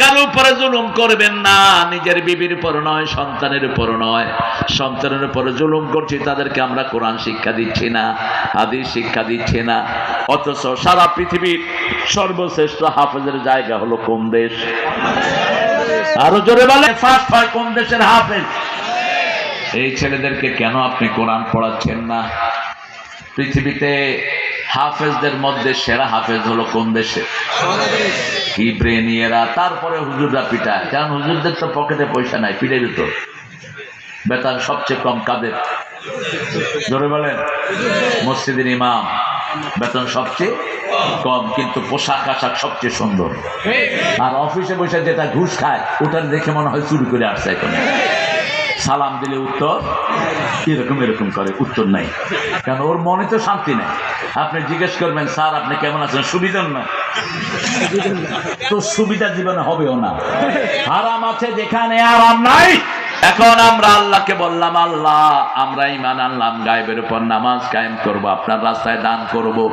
কারও উপরে জুলুম করবেন না, নিজের বিবির উপর নয়, সন্তানের উপর নয়। সন্তানের উপরে জুলুম করছি, তাদেরকে আমরা কোরআন শিক্ষা দিচ্ছি না, হাদিস শিক্ষা দিচ্ছি না। অথচ সারা পৃথিবীর সর্বশ্রেষ্ঠ হাফেজের জায়গা হলো কোন দেশ? আরও জোরে বলে ফার্স্ট হয় কোন দেশের হাফেজ? এই ছেলেদেরকে কেন আপনি কোরআন পড়াচ্ছেন না? পৃথিবীতে হাফেজদের মধ্যে সেরা হাফেজ হলো কোন দেশে? এরা তারপরে হুজুররা পিটায়। কারণ হুজুরদের তো পকেটে পয়সা নাই, পিটে দিত। বেতন সবচেয়ে কম কাদের? ধরে বলেন, মসজিদের ইমাম। বেতন সবচেয়ে কম, কিন্তু পোশাক আশাক সবচেয়ে সুন্দর। আর অফিসে বসে যেটা ঘুষ খায়, ওটা দেখে মনে হয় চুরি করে আসছে এখন। সালাম দিলে উত্তর? এরকম এরকম করে উত্তর নাই। কারণ ওর মনে তো শান্তি নেই। আপনি জিজ্ঞেস করবেন, স্যার, আপনি কেমন আছেন? সুবিধার না। তো সুবিধা জীবনে হবেও না। আরাম আছে যেখানে আরাম নাই। এখন আমরা আল্লাহকে বললাম, আল্লাহ, আমরা ইমান আনলাম, গায়েবের উপর নামাজ কায়েম করব, আপনার রাস্তায় দান করব।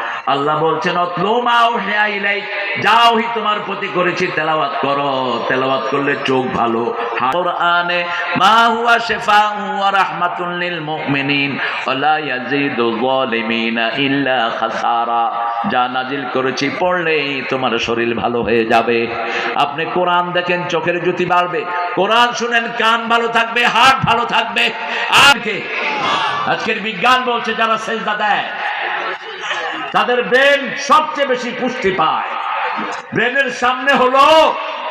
আল্লাহ বলছেন যাও হি তোমার প্রতি করেছি তেলাওয়াত করো। তেলাওয়াত করলে চোখ ভালো। করেছি, পড়লেই তোমার শরীর ভালো হয়ে যাবে। আপনি কোরআন দেখেন, চোখের জ্যোতি বাড়বে। কোরআন শুনেন, কান ভালো থাকবে হার্ট ভালো থাকবে। আর কে? আজকের বিজ্ঞান বলছে, যারা সেজদা দেয় তাদের ব্রেন সবচেয়ে বেশি পুষ্টি পায়। ব্রেনের সামনে হলো,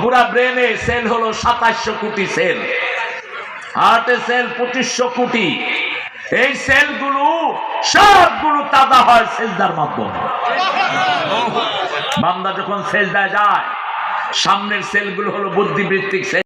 পুরা ব্রেনে সেল হলো সাতাশশো কোটি সেল। হার্টে সেল পঁচিশশো কোটি। এই সেলগুলো, সবগুলো তাজা হয় সেজদার মাধ্যমে। বান্দা যখন সেজদায় যায়, সামনের সেলগুলো হলো বুদ্ধিবৃত্তিক সেল।